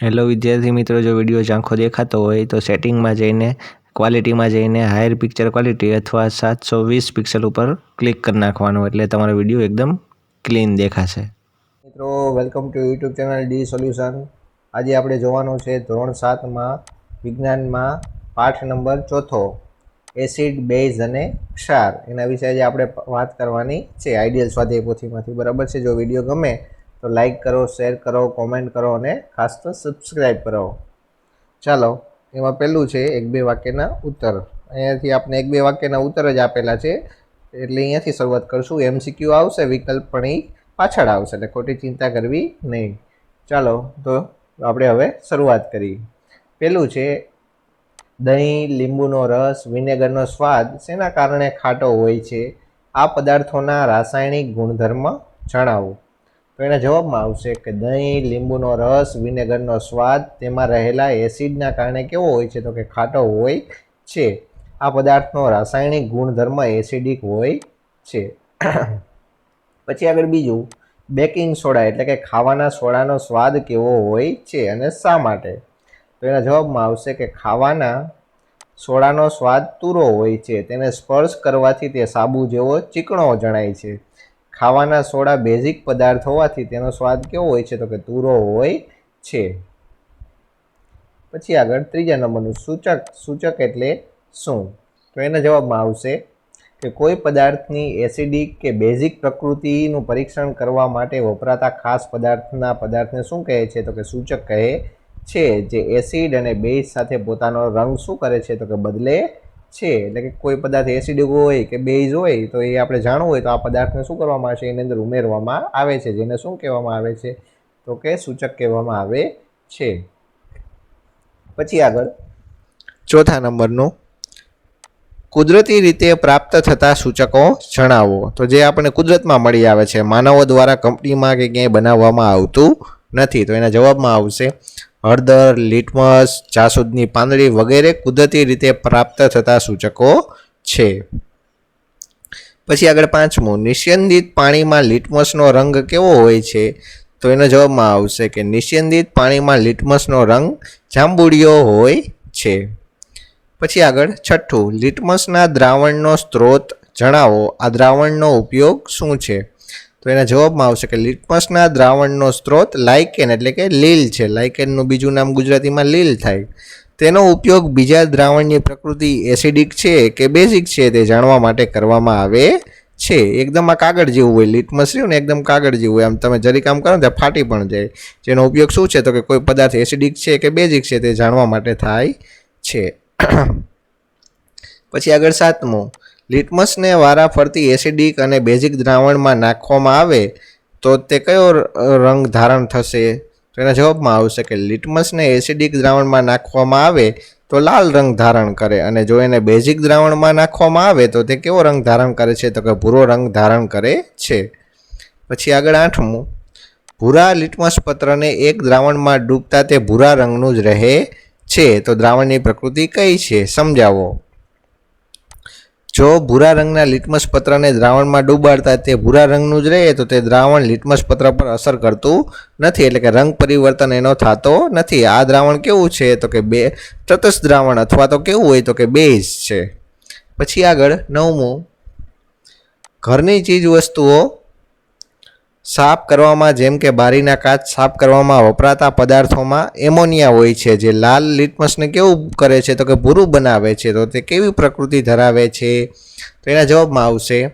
Hello વિદ્યાર્થી મિત્રો, જો વીડિયો ઝાંખો દેખાતો હોય તો સેટિંગમાં જઈને ક્વોલિટીમાં જઈને હાયર પિક્ચર ક્વોલિટી અથવા સાતસો વીસ પિક્સલ ઉપર ક્લિક કરી નાખવાનું એટલે તમારો વીડિયો એકદમ ક્લીન દેખાશે. મિત્રો welcome to YouTube channel D solution આજે આપણે જોવાનું છે ધોરણ સાતમાં વિજ્ઞાનમાં પાઠ નંબર ચોથો એસિડ બેઝ અને ક્ષાર. એના વિશે આજે આપણે વાત કરવાની છે આઈડિયલ સ્વાધ્યાય પોથીમાંથી. બરાબર છે? જો વીડિયો ગમે તો લાઈક કરો શેર કરો કોમેન્ટ કરો અને ખાસ તો સબસ્ક્રાઈબ કરો. ચાલો, એમાં પહેલું છે એક બે વાક્યના ઉત્તર. અહીંયાથી આપણે એક બે વાક્યના ઉત્તર જ આપેલા છે. એટલે અહીંયાથી શરૂઆત કરશું. એમસીક્યુ આવશે વિકલ્પ પણ એ પાછળ આવશે, એટલે ખોટી ચિંતા કરવી નહીં. ચાલો, તો આપણે હવે શરૂઆત કરી પહેલું છે, દહીં, લીંબુનો રસ, વિનેગરનો સ્વાદ શેના કારણે ખાટો હોય છે? આ પદાર્થોના રાસાયણિક ગુણધર્મ જણાવો. તો એના જવાબમાં આવશે કે દહીં, લીંબુનો રસ, વિનેગરનો સ્વાદ, તેમાં રહેલા એસિડના કારણે કેવો હોય છે તો કે ખાટો હોય છે. આ પદાર્થનો રાસાયણિક ગુણધર્મ એસિડિક હોય છે. પછી આગળ બીજું, બેકિંગ સોડા એટલે કે ખાવાના સોડાનો સ્વાદ કેવો હોય છે અને શા માટે? તો એના જવાબમાં આવશે કે ખાવાના સોડાનો સ્વાદ તુરો હોય છે, તેને સ્પર્શ કરવાથી તે સાબુ જેવો ચીકણો જણાય છે. ખાવાના સોડા બેઝિક પદાર્થ હોવાથી તેનો સ્વાદ કેવો હોય છે તો કે તુરો હોય છે. પછી આગળ ત્રીજા નંબરનું સૂચક સૂચક એટલે શું? તો એના જવાબમાં આવશે કે કોઈ પદાર્થની એસિડિક કે બેઝિક પ્રકૃતિનું પરીક્ષણ કરવા માટે વપરાતા ખાસ પદાર્થના પદાર્થને શું કહે છે? તો કે સૂચક કહે છે જે એસિડ અને બેઝ સાથે પોતાનો રંગ શું કરે છે? તો કે બદલે છે. એટલે કે કોઈ પદાર્થ એસિડિક હોય કે બેઝ હોય તો એ આપણે જાણવું હોય તો આ પદાર્થને શું કરવામાં આવશે? એની અંદર ઉમેરવામાં આવે છે. જેને શું કહેવામાં આવે છે? તો કે સૂચક કહેવામાં આવે છે. પછી આગળ. ચોથા નંબરનું. કુદરતી રીતે પ્રાપ્ત થતા સૂચકો જણાવો. તો જે આપણને કુદરતમાં મળી આવે છે. માનવો દ્વારા કંપનીમાં કે ક્યાંય બનાવવામાં આવતું નથી. તો એના જવાબમાં આવશે હળદર, લિટમસ, જાસૂદની પાંદડી વગેરે કુદરતી રીતે પ્રાપ્ત થતા સૂચકો છે. પછી આગળ પાંચમું, નિસ્યંદિત પાણીમાં લિટમસનો રંગ કેવો હોય છે? તો એનો જવાબમાં આવશે કે નિસ્યંદિત પાણીમાં લિટમસનો રંગ જાંબુડિયો હોય છે. પછી આગળ છઠ્ઠું, લિટમસના દ્રાવણનો સ્ત્રોત જણાવો. આ દ્રાવણનો ઉપયોગ શું છે? તો એના જવાબમાં આવશે કે લિટમસના દ્રાવણનો સ્ત્રોત લાઇકેન એટલે કે લીલ છે. લાઇકેનનું બીજું નામ ગુજરાતીમાં લીલ થાય. તેનો ઉપયોગ બીજા દ્રાવણની પ્રકૃતિ એસિડિક છે કે બેઝિક છે તે જાણવા માટે કરવામાં આવે છે. એકદમ આ કાગળ જેવું હોય લિટમસ રહ્યું ને એકદમ કાગળ જેવું હોય. આમ તમે જરી કામ કરો ને ત્યાં ફાટી પણ જાય. જેનો ઉપયોગ શું છે? તો કે કોઈ પદાર્થ એસિડિક છે કે બેઝિક છે તે જાણવા માટે થાય છે. પછી આગળ સાતમું. લિટમસને વારા ફરતી એસિડિક અને બેઝિક દ્રાવણમાં નાખવામાં આવે, તો તે કયો રંગ ધારણ થશે? તો એના જવાબમાં આવશે કે લિટમસને એસિડિક દ્રાવણમાં નાખવામાં આવે, તો લાલ રંગ ધારણ કરે અને જો એને બેઝિક દ્રાવણમાં નાખવામાં આવે, તો તે કેવો રંગ ધારણ કરે છે? તો કે ભૂરો રંગ ધારણ કરે છે. પછી આગળ આઠમું. ભૂરા લિટમસ પત્રને એક દ્રાવણમાં ડૂબતા તે ભૂરા રંગનું જ રહે છે. તો દ્રાવણની પ્રકૃતિ કઈ છે? સમજાવો. જો ભૂરા રંગના લિટમસ પત્રને દ્રાવણમાં ડૂબાડતા તે ભૂરા રંગનું જ રહે, તો તે દ્રાવણ લિટમસ પત્ર પર અસર કરતું નથી. એટલે કે રંગ પરિવર્તન એનો થતો નથી. આ દ્રાવણ કેવું છે? તો કે બે, તટસ્થ દ્રાવણ અથવા તો કેવું હોય તો કે બેઝ છે. પછી આગળ નવમું. ઘરની ચીજ વસ્તુઓ સાફ કરવામાં જેમ કે બારીના કાચ સાફ કરવામાં વપરાતા પદાર્થોમાં એમોનિયા હોય છે. જે લાલ લિટમસને કેવું કરે છે તો કે ભૂરું બનાવે છે તો તે કેવી પ્રકૃતિ ધરાવે છે? તો એના જવાબમાં આવશે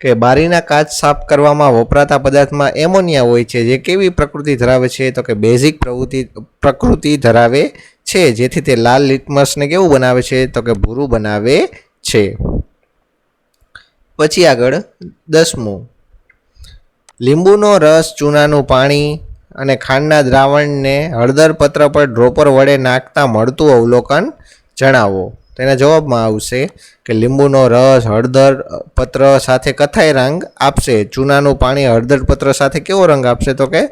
કે બારીના કાચ સાફ કરવામાં વપરાતા પદાર્થમાં એમોનિયા હોય છે. જે કેવી પ્રકૃતિ ધરાવે છે તો કે બેઝિક પ્રવૃત્તિ પ્રકૃતિ ધરાવે છે. જેથી તે લાલ લિટમસને કેવું બનાવે છે તો કે ભૂરું બનાવે છે. પછી આગળ દસમું. લીંબુનો રસ, ચૂનાનું પાણી અને ખાંડના દ્રાવણને હળદર પત્ર પર ડ્રોપર વડે નાખતા મળતું અવલોકન જણાવો. તેના જવાબમાં આવશે કે લીંબુનો રસ, હળદર પત્ર સાથે કથાઈ રંગ આપશે. ચૂનાનું પાણી હળદર પત્ર સાથે કેવો રંગ આપશે? તો કે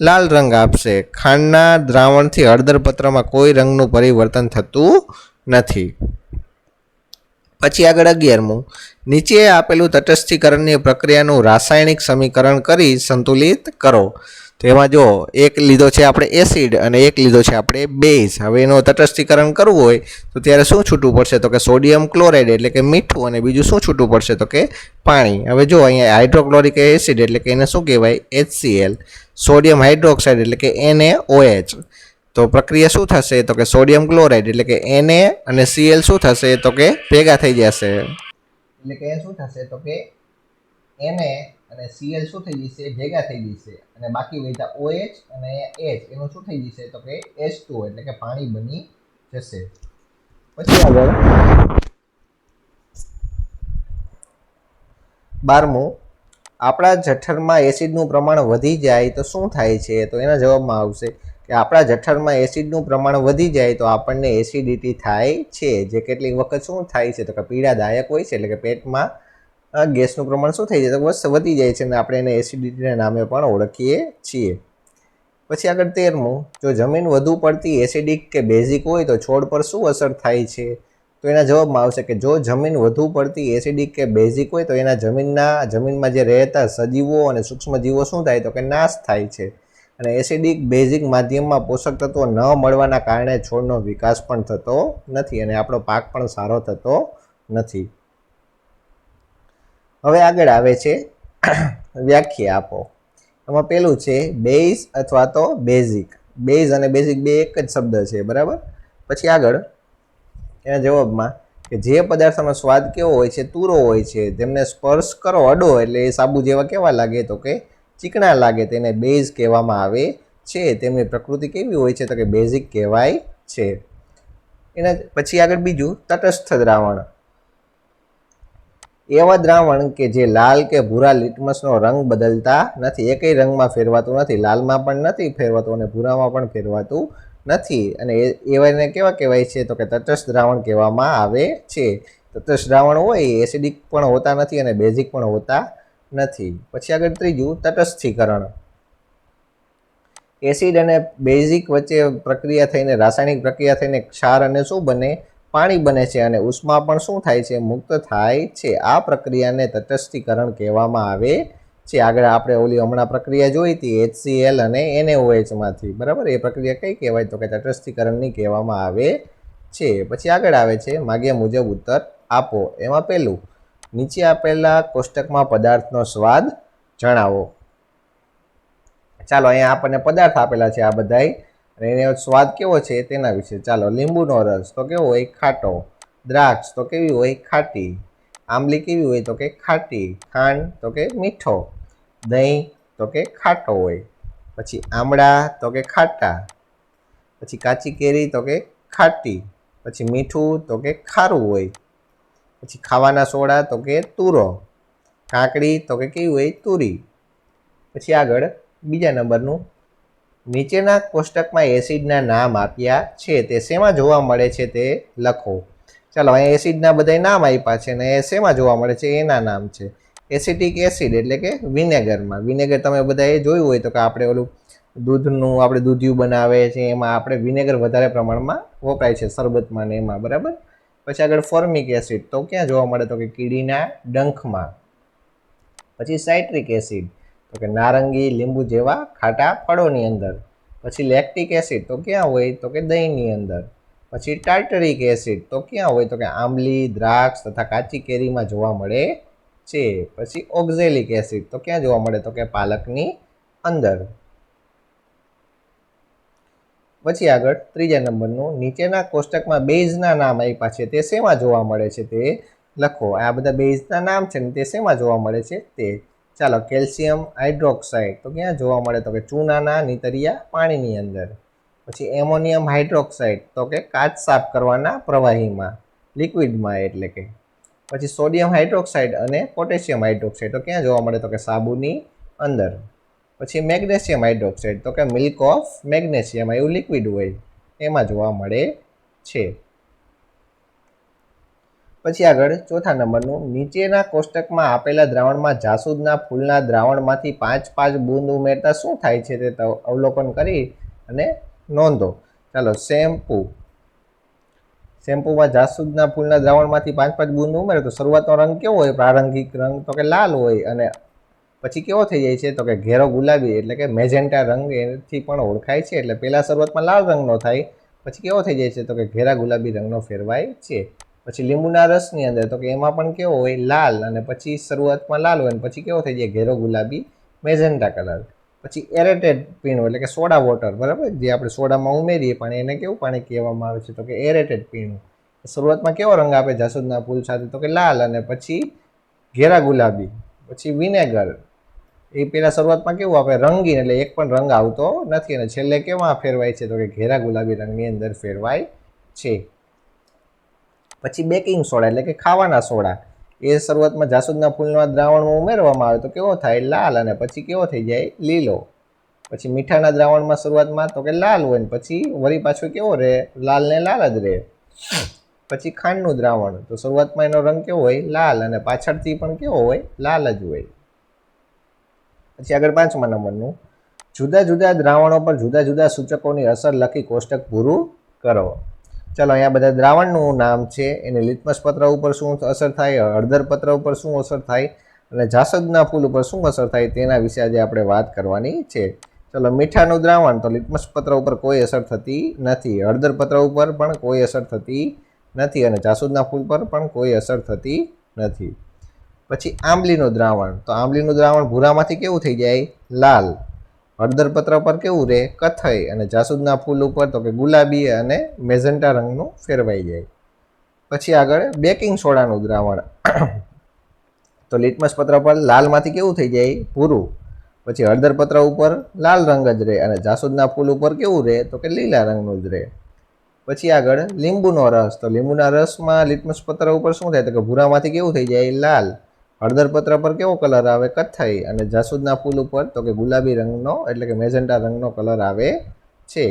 લાલ રંગ આપશે. ખાંડના દ્રાવણથી હળદર પત્રમાં કોઈ રંગનું પરિવર્તન થતું નથી. પછી આગળ અગિયારમું. નીચે આપેલું તટસ્થીકરણની પ્રક્રિયાનું રાસાયણિક સમીકરણ કરી સંતુલિત કરો. તો એમાં જો એક લીધો છે આપણે એસિડ અને એક લીધો છે આપણે બેઝ. હવે એનું તટસ્થીકરણ કરવું હોય તો ત્યારે શું છૂટવું પડશે? તો કે સોડિયમ ક્લોરાઇડ એટલે કે મીઠું અને બીજું શું છૂટવું પડશે? તો કે પાણી. હવે જો અહીંયા હાઇડ્રોક્લોરિક એસિડ એટલે કે એને શું કહેવાય? એચસીએલ સોડિયમ હાઇડ્રોક્સાઇડ એટલે કે NaOH તો પ્રક્રિયા શું થશે? તો કે સોડિયમ ક્લોરાઇડ, એટલે કે એનએ અને સીએલ શું થશે? તો કે ભેગા થઈ જશે. એટલે કે શું થશે? તો કે એનએ અને સીએલ શું થઈ જશે? ભેગા થઈ જશે. અને બાકી વધ્યા ઓએચ અને એચ એનું શું થઈ જશે? તો કે એચ ટુ એટલે કે પાણી બની જશે. પછી આગળ. બારમું, આપણા જઠરમાં એસિડનું પ્રમાણ વધી જાય તો શું થાય છે? તો એના જવાબમાં આવશે કે આપણા જઠરમાં એસિડનું પ્રમાણ વધી જાય તો આપણને એસિડિટી થાય છે. જે કેટલીક વખત શું થાય છે? તો કે પીડાદાયક હોય છે, એટલે કે પેટમાં ગેસનું પ્રમાણ શું થઈ જાય તો બસ વધી જાય છે અને આપણે એને એસિડિટીના નામે પણ ઓળખીએ છીએ. પછી આગળ તેરમું. જો જમીન વધુ પડતી એસિડિક કે બેઝિક હોય તો છોડ પર શું અસર થાય છે? તો એના જવાબમાં આવશે કે જો જમીન વધુ પડતી એસિડિક કે બેઝિક હોય તો એના જમીનના, જમીનમાં જે રહેતા સજીવો અને સૂક્ષ્મજીવો શું થાય? તો કે નાશ થાય છે. અને એસિડિક બેઝિક માધ્યમમાં પોષક તત્વો ન મળવાના કારણે છોડનો વિકાસ પણ થતો નથી અને આપણો પાક પણ સારો થતો નથી. હવે આગળ આવે છે વ્યાખ્યા આપો. એમાં પેલું છે બેઝ અથવા તો બેઝિક. બેઝ અને બેઝિક બે એક જ શબ્દ છે, બરાબર? પછી આગળ એના જવાબમાં કે જે પદાર્થોમાં સ્વાદ કેવો હોય છે, તુરો હોય છે, તેમને સ્પર્શ કરો અડો એટલે એ સાબુ જેવા કેવા લાગે તો કે ચીકણા લાગે તેને બેઝ કહેવામાં આવે છે. તેમની પ્રકૃતિ કેવી હોય છે તો કે બેઝિક કહેવાય છે. એના પછી આગળ બીજું, તટસ્થ દ્રાવણ. એવા દ્રાવણ કે જે લાલ કે ભૂરા લિટમસનો રંગ બદલતા નથી. એકેય રંગમાં ફેરવાતું નથી. લાલમાં પણ નથી ફેરવાતું અને ભૂરામાં પણ ફેરવાતું નથી. અને એવાને કેવા કહેવાય છે તો કે તટસ્થ દ્રાવણ કહેવામાં આવે છે. તટસ્થ દ્રાવણ હોય, એસિડિક પણ હોતા નથી અને બેઝિક પણ હોતા નથી. પછી આગળ ત્રીજું, તટસ્થીકરણ. એસિડ અને બેઝિક વચ્ચે પ્રક્રિયા થઈને, રાસાયણિક પ્રક્રિયા થઈને ક્ષાર અને શું બને? પાણી બને છે અને ઉષ્મા પણ શું થાય છે? મુક્ત થાય છે. આ પ્રક્રિયાને તટસ્થીકરણ કહેવામાં આવે છે. આગળ આપણે ઓલી હમણાં પ્રક્રિયા જોઈ હતી એચસીએલ અને એનએઓએચમાંથી માંથી. બરાબર? એ પ્રક્રિયા કઈ કહેવાય? તો કે તટસ્થીકરણની કહેવામાં આવે છે. પછી આગળ આવે છે, માગ્યા મુજબ ઉત્તર આપો. એમાં પહેલું નીચે આપેલા કોષ્ટકમાં પદાર્થનો સ્વાદ જણાવો. ચાલો અહીંયા આપણને પદાર્થ આપેલા છે આ બધાય. અને એનો સ્વાદ કેવો છે તેના વિશે ચાલો. લીંબુનો રસ તો કેવો હોય? ખાટો. દ્રાક્ષ તો કેવી હોય? ખાટી. આંબલી કેવી હોય તો કે ખાટી. ખાંડ તો કે મીઠો. દહીં તો કે ખાટો હોય. પછી આમળા તો કે ખાટા. પછી કાચી કેરી તો કે ખાટી. પછી મીઠું તો કે ખારું હોય. પછી ખાવાના સોડા તો કે તુરો, કાકડી તો કે કેવી હોય, તુરી. પછી આગળ બીજા નંબરનું, નીચેના કોષ્ટકમાં એસિડના નામ આપ્યા છે, તે શેમાં જોવા મળે છે તે લખો. ચાલો, અહીંયા એસિડના બધા નામ આપ્યા છે અને એ શેમાં જોવા મળે છે? એના નામ છે. એસિટિક એસિડ એટલે કે વિનેગરમાં. વિનેગર તમે બધાએ જોયું હોય તો કે આપણે ઓલું દૂધનું આપણે દૂધિયું બનાવે છે, એમાં આપણે વિનેગર વધારે પ્રમાણમાં વપરાય છે, શરબતમાં ને એમાં, બરાબર? પછી આગળ ફોર્મિક એસિડ. તો ક્યાં જોવા મળે? તો કે કીડીના ડંખમાં. પછી સાઇટ્રિક એસિડ. તો કે નારંગી, લીંબુ જેવા ખાટા ફળોની અંદર. પછી લેક્ટિક એસિડ. તો ક્યાં હોય? તો કે દહીંની અંદર. પછી ટાર્ટરિક એસિડ. તો ક્યાં હોય? તો કે આંબલી, દ્રાક્ષ તથા કાચી કેરીમાં જોવા મળે છે. પછી ઓક્ઝેલિક એસિડ. તો ક્યાં જોવા મળે? તો કે પાલકની અંદર. પછી આગળ ત્રીજા નંબરનું, નીચેના કોષ્ટકમાં બેઝના નામ આપ્યા છે, તે શેમાં જોવા મળે છે તે લખો. આ બધા બેઝના નામ છે ને તે શેમાં જોવા મળે છે તે? ચાલો, કેલ્શિયમ હાઇડ્રોક્સાઇડ. તો ક્યાં જોવા મળે? તો કે ચૂનાના નીતરિયા પાણીની અંદર. પછી એમોનિયમ હાઇડ્રોક્સાઇડ. તો કે કાચ સાફ કરવાના પ્રવાહીમાં, લિક્વિડમાં એટલે કે. પછી સોડિયમ હાઇડ્રોક્સાઇડ અને પોટેશિયમ હાઇડ્રોક્સાઇડ. તો ક્યાં જોવા મળે? તો કે સાબુની અંદર. પછી મેગ્નેશિયમ હાઇડ્રોક્સાઇડ, તો કે મિલ્ક ઓફ મેગ્નેશિયમ એવું લિક્વિડ હોય, એમાં જોવા મળે છે. પછી આગળ ચોથા નંબરનું, નીચેના કોષ્ટકમાં આપેલા દ્રાવણમાં જાસૂદના ફૂલના દ્રાવણમાંથી પાંચ પાંચ બૂંદ ઉમેરતા શું થાય છે તે અવલોકન કરી અને નોંધો. ચાલો, શેમ્પૂ. શેમ્પૂમાં જાસૂદના ફૂલના દ્રાવણમાંથી પાંચ પાંચ બૂંદ ઉમેરે, તો શરૂઆતનો રંગ કેવો હોય? પ્રારંભિક રંગ તો કે લાલ હોય અને પછી કેવો થઈ જાય છે? તો કે ઘેરો ગુલાબી, એટલે કે મેજેન્ટા રંગ એથી પણ ઓળખાય છે, એટલે પહેલાં શરૂઆતમાં લાલ રંગનો થાય, પછી કેવો થઈ જાય છે? તો કે ઘેરા ગુલાબી રંગનો ફેરવાય છે. પછી લીંબુના રસની અંદર, તો કે એમાં પણ કેવો હોય? લાલ, અને પછી શરૂઆતમાં લાલ હોય, અને પછી કેવો થઈ જાય? ઘેરો ગુલાબી, મેજેન્ટા કલર. પછી એરેટેડ પીણું, એટલે કે સોડા વોટર, બરાબર? જે આપણે સોડામાં ઉમેરીએ, પણ એને કેવું પાણી કહેવામાં આવે છે? તો કે એરેટેડ પીણું. શરૂઆતમાં કેવો રંગ આપે? જાસૂદના ફૂલ સાથે, તો કે લાલ, અને પછી ઘેરા ગુલાબી, પછી વિનેગર એ પેલા શરૂઆતમાં કેવું આપણે રંગીન એટલે એક પણ રંગ આવતો નથી અને છેલ્લે કેવા ફેરવાય છે તો કે ઘેરા ગુલાબી રંગની અંદર ફેરવાય છે. પછી બેકિંગ સોડા એટલે કે ખાવાના સોડા. એ શરૂઆતમાં જાસૂદના ફૂલના દ્રાવણમાં ઉમેરવામાં આવે તો કેવો થાય? લાલ અને પછી કેવો થઈ જાય? લીલો. પછી મીઠાના દ્રાવણમાં શરૂઆતમાં તો કે લાલ હોય ને પછી વળી પાછું કેવો રહે? લાલ ને લાલ જ રહે. પછી ખાંડનું દ્રાવણ. તો શરૂઆતમાં એનો રંગ કેવો હોય? લાલ અને પાછળથી પણ કેવો હોય? લાલ જ હોય. પછી આગળ પાંચમા નંબરનું. જુદા જુદા દ્રાવણો પર જુદા જુદા સૂચકોની અસર લખી કોષ્ટક પૂરું કરો. ચાલો અહીંયા બધા દ્રાવણનું નામ છે, એને લિટમસ પત્ર ઉપર શું અસર થાય, હળદર પત્ર ઉપર શું અસર થાય, અને જાસદના ફૂલ ઉપર શું અસર થાય તેના વિશે આજે આપણે વાત કરવાની છે. ચલો મીઠાનું દ્રાવણ, તો લિટમસ પત્ર ઉપર કોઈ અસર થતી નથી. હળદર પત્ર ઉપર પણ કોઈ અસર થતી નથી અને જાસૂદના ફૂલ પર પણ કોઈ અસર થતી નથી. પછી આંબલીનું દ્રાવણ. તો આંબલીનું દ્રાવણ ભૂરામાંથી કેવું થઈ જાય? લાલ. હળદર પત્ર પર કેવું રહે કથ્થઈ. અને જાસૂદના ફૂલ ઉપર તો કે ગુલાબી અને મેજન્ટા રંગનું ફેરવાઈ જાય. પછી આગળ બેકિંગ સોડાનું દ્રાવણ. તો લિટમસ પત્ર પર લાલમાંથી કેવું થઈ જાય? ભૂરું. પછી હળદર પત્ર ઉપર લાલ રંગ જ રહે અને જાસૂદના ફૂલ ઉપર કેવું રહે તો કે લીલા રંગનું જ રહે પછી આગળ લીંબુનો રસ. તો લીંબુના રસમાં લિટમસ પત્ર ઉપર શું થાય? તો કે ભૂરામાંથી કેવું થઈ જાય? લાલ. હળદર પત્ર પર કેવો કલર આવે કથ્થાઈ અને જાસૂદના ફૂલ ઉપર તો કે ગુલાબી રંગનો એટલે કે મેજન્ટા રંગનો કલર આવે છે.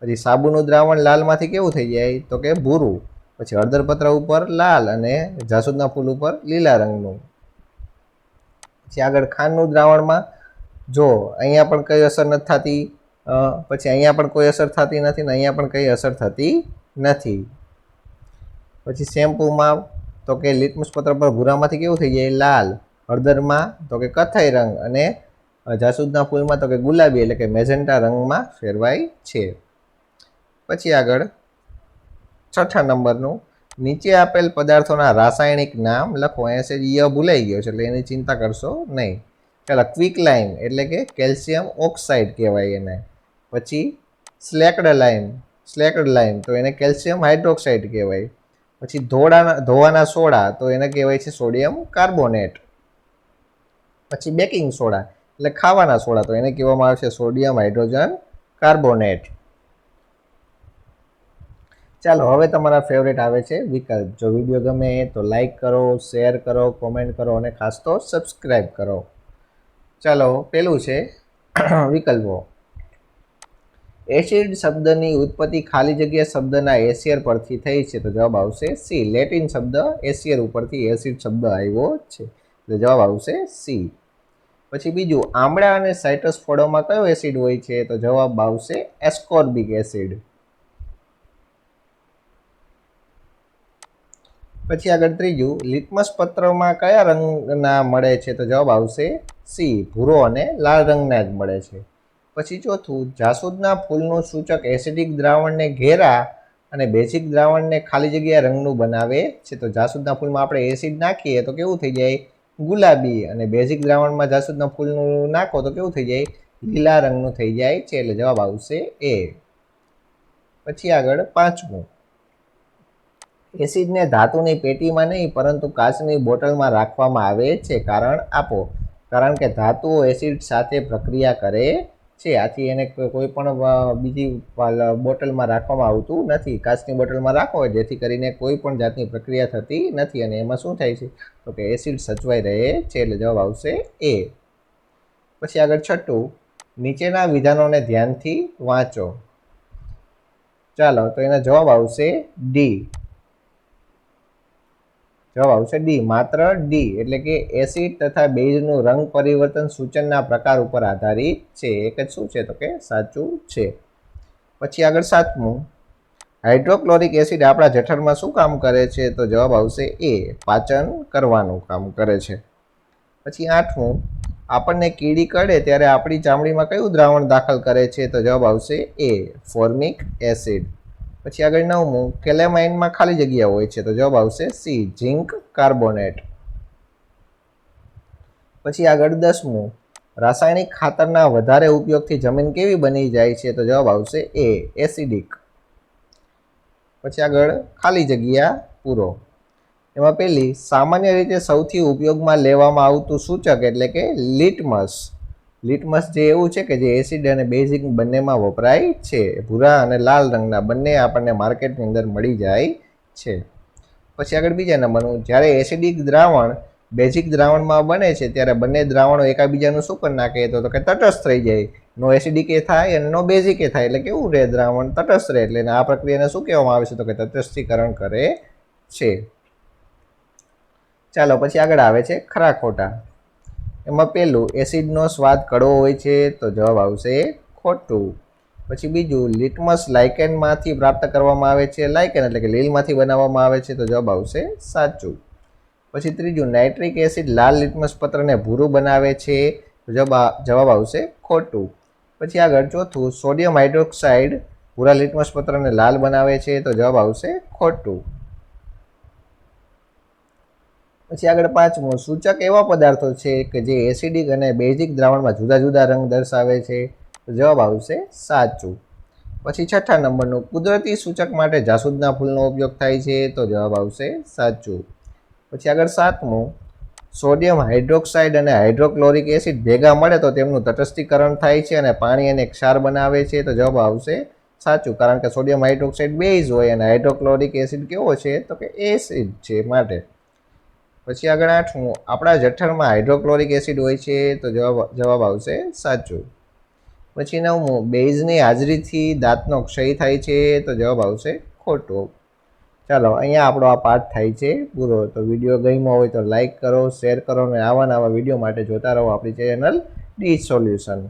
પછી સાબુનું દ્રાવણ લાલમાંથી કેવું થઈ જાય તો કે ભૂરું. પછી હળદર પત્ર ઉપર લાલ અને જાસૂદના ફૂલ ઉપર લીલા રંગનું. પછી આગળ ખાંડનું દ્રાવણમાં જો અહીંયા પણ કઈ અસર નથી થતી પછી અહીંયા પણ કોઈ અસર થતી નથી ને અહીંયા પણ કઈ અસર થતી નથી. પછી શેમ્પૂમાં તો કે લિટમસ પત્ર પર ભૂરામાંથી કેવું થઈ જાય? લાલ. હળદરમાં તો કે કથ્થઈ રંગ અને જાસૂદના ફૂલમાં તો કે ગુલાબી એટલે કે મેજેન્ટા રંગમાં ફેરવાય છે. પછી આગળ છઠ્ઠા નંબરનું. નીચે આપેલ પદાર્થોના રાસાયણિક નામ લખો. અહીંયા છે ય ભૂલાઈ ગયો છે એટલે એની ચિંતા કરશો નહીં. ચાલો ક્વિક લાઇમ એટલે કે કેલ્શિયમ ઓક્સાઇડ કહેવાય એને. પછી સ્લેકડ લાઇમ સ્લેકડ લાઇમ તો એને કેલ્શિયમ હાઇડ્રોક્સાઇડ કહેવાય. પછી ધોળાના, ધોવાના સોડા, તો એને કહેવાય છે સોડિયમ કાર્બોનેટ. પછી બેકિંગ સોડા, એટલે ખાવાના સોડા, તો એને કહેવામાં આવે છે સોડિયમ હાઇડ્રોજન કાર્બોનેટ. ચાલો, હવે તમારા ફેવરેટ આવે છે વિકલ્પ. જો વીડિયો ગમે તો લાઈક કરો શેર કરો કોમેન્ટ કરો અને ખાસ તો સબસ્ક્રાઈબ કરો. ચાલો, પેલું છે વિકલ્પો. એસિડ શબ્દની ઉત્પત્તિ ખાલી જગ્યા શબ્દના એસિયર પરથી થઈ છે. તો જવાબ આવશે સી. લેટિન શબ્દ એસિયર ઉપરથી એસિડ શબ્દ આવ્યો છે. તો જવાબ આવશે સી. પછી બીજું, આમળા અને સાઇટ્રસ ફળોમાં કયો એસિડ હોય છે? તો જવાબ આવશે એસ્કોર્બિક એસિડ. પછી આગળ ત્રીજું, લિટમસ પત્રમાં કયા રંગના મળે છે? તો જવાબ આવશે સી. ભૂરો અને લાલ રંગના જ મળે છે. પછી ચોથું, જાસૂદના ફૂલનું સૂચક એસિડિક દ્રાવણને ઘેરા અને બેઝિક દ્રાવણને ખાલી જગ્યા રંગનું બનાવે છે. તો જાસૂદના ફૂલમાં આપણે એસિડ નાખીએ તો કેવું થઈ જાય? ગુલાબી. અને બેઝિક દ્રાવણમાં જાસૂદના ફૂલનું નાખો તો કેવું થઈ જાય? લીલા રંગનું થઈ જાય છે. એટલે જવાબ આવશે એ. પછી આગળ પાંચમું. એસિડને ધાતુની પેટીમાં નહીં, પરંતુ કાચની બોટલમાં રાખવામાં આવે છે. કારણ આપો. કારણ કે ધાતુઓ એસિડ સાથે પ્રક્રિયા કરે છે. આથી એને કોઈ પણ બીજી બોટલમાં રાખવામાં આવતું નથી. કાચની બોટલમાં રાખો જેથી કરીને કોઈ પણ જાતની પ્રક્રિયા થતી નથી અને એમાં શું થાય છે? તો કે એસિડ સચવાઈ રહે છે એટલે જવાબ આવશે એ. પછી આગળ છઠ્ઠું. નીચેના વિધાનોને ધ્યાનથી વાંચો. ચાલો, તો એનો જવાબ આવશે ડી. જવાબ આવશે ડી. માત્ર ડી એટલે કે એસિડ તથા બેઝનું રંગ પરિવર્તન સૂચનના પ્રકાર ઉપર આધારિત છે. એક જ શું છે? તો કે સાચું છે. પછી આગળ સાતમું. હાઇડ્રોક્લોરિક એસિડ આપણા જઠરમાં શું કામ કરે છે? તો જવાબ આવશે એ. પાચન કરવાનું કામ કરે છે. પછી આઠમું. આપણને કીડી કરડે ત્યારે આપણી ચામડીમાં કયું દ્રાવણ દાખલ કરે છે? તો જવાબ આવશે એ. Formic acid. પછી આગળ નવમું, કેલેમાઇનમાં ખાલી જગ્યા હોય છે તો જવાબ આવશે સી, ઝીંક કાર્બોનેટ. પછી આગળ દસમું, રાસાયણિક ખાતરના વધારે ઉપયોગથી જમીન કેવી બની જાય છે તો જવાબ આવશે એ, એસિડિક. પછી આગળ ખાલી જગ્યા પૂરો. એમાં પહેલી સામાન્ય રીતે સૌથી ઉપયોગમાં લેવામાં આવતું સૂચક એટલે કે લિટમસ. લિટમસ જે એવું છે કે જે એસિડ અને બેઝિક બંનેમાં વપરાય છે, ભૂરા અને લાલ રંગના બંને આપણને માર્કેટની અંદર મળી જાય છે. પછી આગળ બીજા નંબરનું, જ્યારે એસિડિક દ્રાવણ બેઝિક દ્રાવણમાં બને છે, ત્યારે બંને દ્રાવણો એકાબીજાનું શું કરી નાખે, તો કે તટસ્થ થઈ જાય. નો એસિડિક એ થાય અને નો બેઝિક એ થાય, એટલે કેવું રહે દ્રાવણ? તટસ્થ રહે, એટલે આ પ્રક્રિયાને શું કહેવામાં આવે છે? તો કે તટસ્થીકરણ કરે છે. ચાલો, પછી આગળ આવે છે ખરા ખોટા. એમાં પહેલું એસિડનો સ્વાદ કડવો હોય છે, તો જવાબ આવશે ખોટું. પછી બીજું લિટમસ લાઇકેનમાંથી પ્રાપ્ત કરવામાં આવે છે લાઇકેન એટલે કે લીલમાંથી બનાવવામાં આવે છે, તો જવાબ આવશે સાચું. પછી ત્રીજું નાઇટ્રિક એસિડ લાલ લિટમસ પત્રને ભૂરું બનાવે છે, તો જવાબ આવશે ખોટું. પછી આગળ ચોથું સોડિયમ હાઇડ્રોક્સાઇડ ભૂરા લિટમસ પત્રને લાલ બનાવે છે, તો જવાબ આવશે ખોટું. પછી આગળ પાંચમું, સૂચક એવા પદાર્થો છે કે જે એસિડિક અને બેઝિક દ્રાવણમાં જુદા જુદા રંગ દર્શાવે છે? જવાબ આવશે સાચું. પછી છઠ્ઠા નંબરનું, કુદરતી સૂચક માટે જાસૂદના ફૂલનો ઉપયોગ થાય છે? તો જવાબ આવશે સાચું. પછી આગળ સાતમું, સોડિયમ હાઇડ્રોક્સાઇડ અને હાઇડ્રોક્લોરિક એસિડ ભેગા મળે તો તેમનું તટસ્થીકરણ થાય છે અને પાણી અને ક્ષાર બનાવે છે? તો જવાબ આવશે સાચું. કારણ કે સોડિયમ હાઇડ્રોક્સાઇડ બેઝ હોય અને હાઇડ્રોક્લોરિક એસિડ કેવો છે? તો કે એસિડ છે માટે. પછી આગળ આઠમું આપણા જઠરમાં હાઇડ્રોક્લોરિક એસિડ હોય છે તો જવાબ જવાબ આવશે સાચું. પછી નવમું બેઝની હાજરીથી દાંતનો ક્ષય થાય છે તો જવાબ આવશે ખોટું. ચાલો, અહીંયા આપણો આ પાઠ થાય છે પૂરો. તો વીડિયો ગમ્યો હોય તો લાઇક કરો, શેર કરો અને આવા નવા વીડિયો માટે જોતા રહો આપણી ચેનલ ડી સોલ્યુશન.